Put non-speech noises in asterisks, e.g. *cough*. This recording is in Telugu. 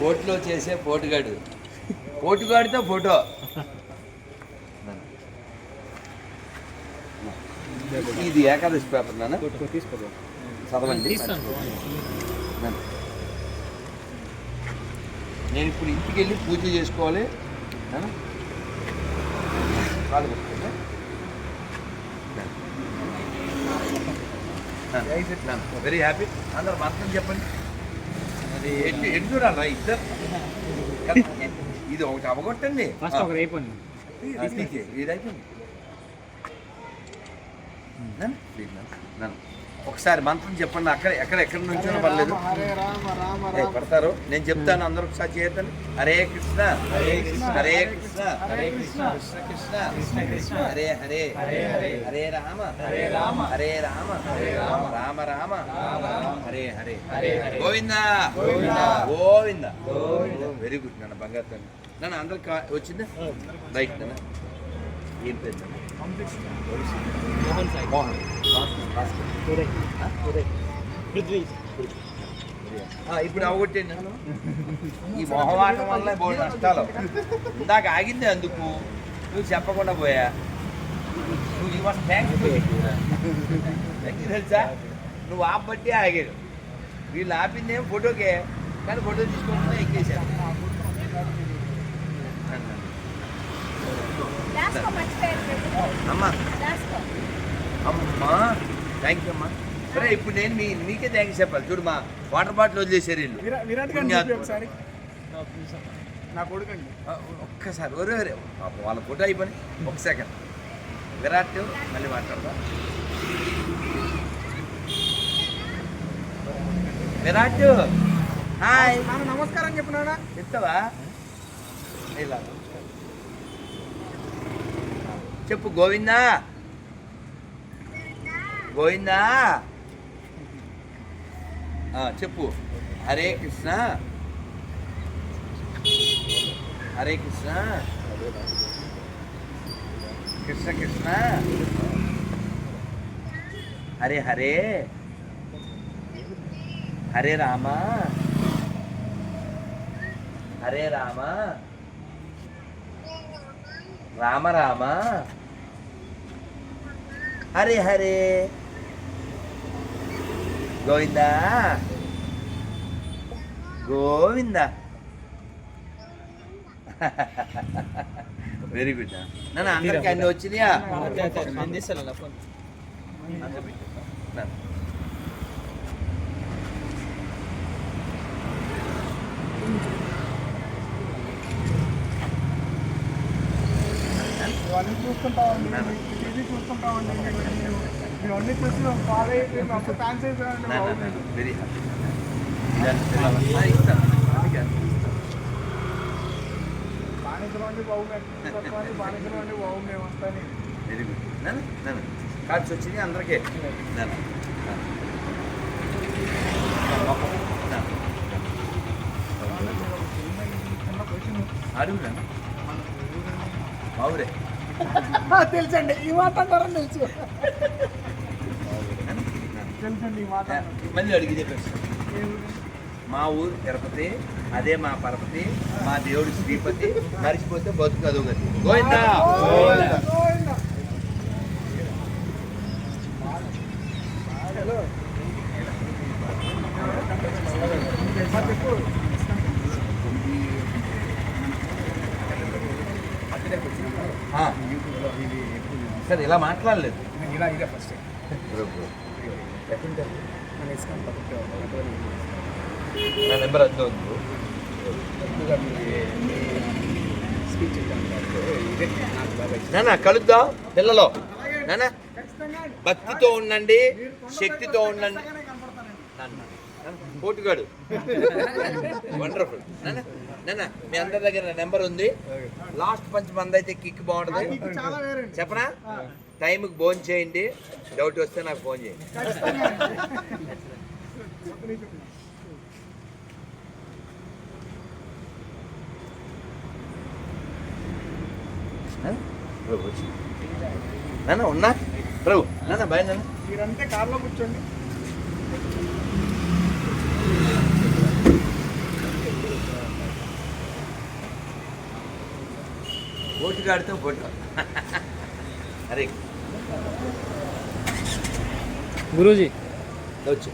పోటీలో చేసే పోటుగాడు. పోటుగాడితో ఫోటో. ఇది ఏకాదశి పేపర్ నాన్న చదవండి. నేను ఇప్పుడు ఇంటికి వెళ్ళి పూజ చేసుకోవాలి. కాదు వెరీ హ్యాపీ అందరు మంత్రం చెప్పండి. ఎటు చూడాలా ఇద్దరు? ఇది ఒకటి అవగొట్టండి. ఫస్ట్ ఒకరు అయిపోయింది. ఇది అయిపోయింది. నన్ను, నన్ను. ఒకసారి మంత్రం చెప్పండి. అక్కడ ఎక్కడ ఎక్కడి నుంచో పర్లేదు. పడతారు. నేను చెప్తాను. అందరూ ఒకసారి చేయొద్దని హరే కృష్ణ. హరే కృష్ణ. హరే కృష్ణ. హరే కృష్ణ. కృష్ణ కృష్ణ. కృష్ణ హరే హరే. హరే హరే. హరే రామ. హరే రామ. హరే రామ. హరే రామ. రామ రామ. హరే హరే. హరే హరే. గోవింద. గోవింద. గోవింద. వెరీ గుడ్ నన్ను బంగారు తల్లి. నన్ను అందరికి కా- వచ్చిందా? రైట్ నన్ను. ఏం పేరు? మోహన్ సాయి. మోహన్ ఇప్పుడు అవగొట్టేయండి నన్ను. ఈ మొహమాటం వల్ల బోడు నష్టాలు ఇందాక ఆగింది అందుకు నువ్వు చెప్పకుండా పోయా నువ్వు ఈ వాస్ థ్యాంక్స్ తెలుసా నువ్వు ఆపబట్టి ఆగాడు వీళ్ళు ఆపింది ఏం ఫోటోకే కానీ ఫోటో దాసుకో మర్చిపోయారు అమ్మా అమ్మా థ్యాంక్ యూ అమ్మా. సరే ఇప్పుడు నేను మీ మీకే థ్యాంక్స్ చెప్పాలి. చూడు మా వాటర్ బాటిల్ వదిలేసారు వీళ్ళు. విరాట్ ఒకసారి నా కొడుకండి. ఒక్కసారి ఒరే ఒరే పాపం వాళ్ళ ఫోటో అయిపోయి ఒక సెకండ్ విరాట్ మళ్ళీ మాట్లాడదా. విరాట్ హాయ్. నాన్న నమస్కారం చెప్పినాడా చెప్తావా? ఇలా. చెప్పు గోవిందా. గోవిందా చెప్పు. హరే కృష్ణ హరే కృష్ణ కృష్ణ కృష్ణ హరే హరే హరే రామ హరే రామ రామ రామ హరే హరే గోవిందా గోవింద వెరీ గుడ్ నన్ను అందరికి అన్ని వచ్చినాయా నేను చూస్తుంటామండి టీవీ చూస్తుంటామండి ఇవన్నీ చూసి ఫాలో అయిపోయి మాకు ఫ్యాన్స్ అయిపోయామండి బాగుంది బాగుంది మేము వస్తాని వెరీ గుడ్ నన్ను నన్ను. కార్డ్స్ వచ్చినాయి అందరికీ. అడుగురా తెలుసండి. ఈ మాట అంటారని తెలుసు. తెలుసండి ఈ మాట మళ్ళీ అడిగితే ప్రశ్న. మా ఊరు తిరుపతి అదే మా పరపతి మా దేవుడు శ్రీపతి మరిచిపోతే బతుకు అదొకటి గోవిందా. హలో చెప్పు ఆ, సరే ఇలా మాట్లాడలేదు. ఇలా ఇదే ఫస్ట్ నా నెంబర్ బాగా నాన్న కలుద్దాం. పిల్లలో. నాన్న భక్తితో ఉండండి శక్తితో ఉండండి. పోటుగాడు. *laughs* వండర్ఫుల్ నాన్న. నాన్న మీ అందరి దగ్గర నెంబర్ ఉంది. లాస్ట్ పంచ్ మంది అయితే కిక్ బాగుంటుంది చెప్పనా? టైంకి ఫోన్ చేయండి. డౌట్ వస్తే నాకు ఫోన్ చేయండి. ఉన్నా ప్రభు నాన్న బాయ్ నాన్న మీరంటే కార్లో కూర్చోండి. ఓటుగాడితో ఫోటో హరే గురూజీ. వచ్చి.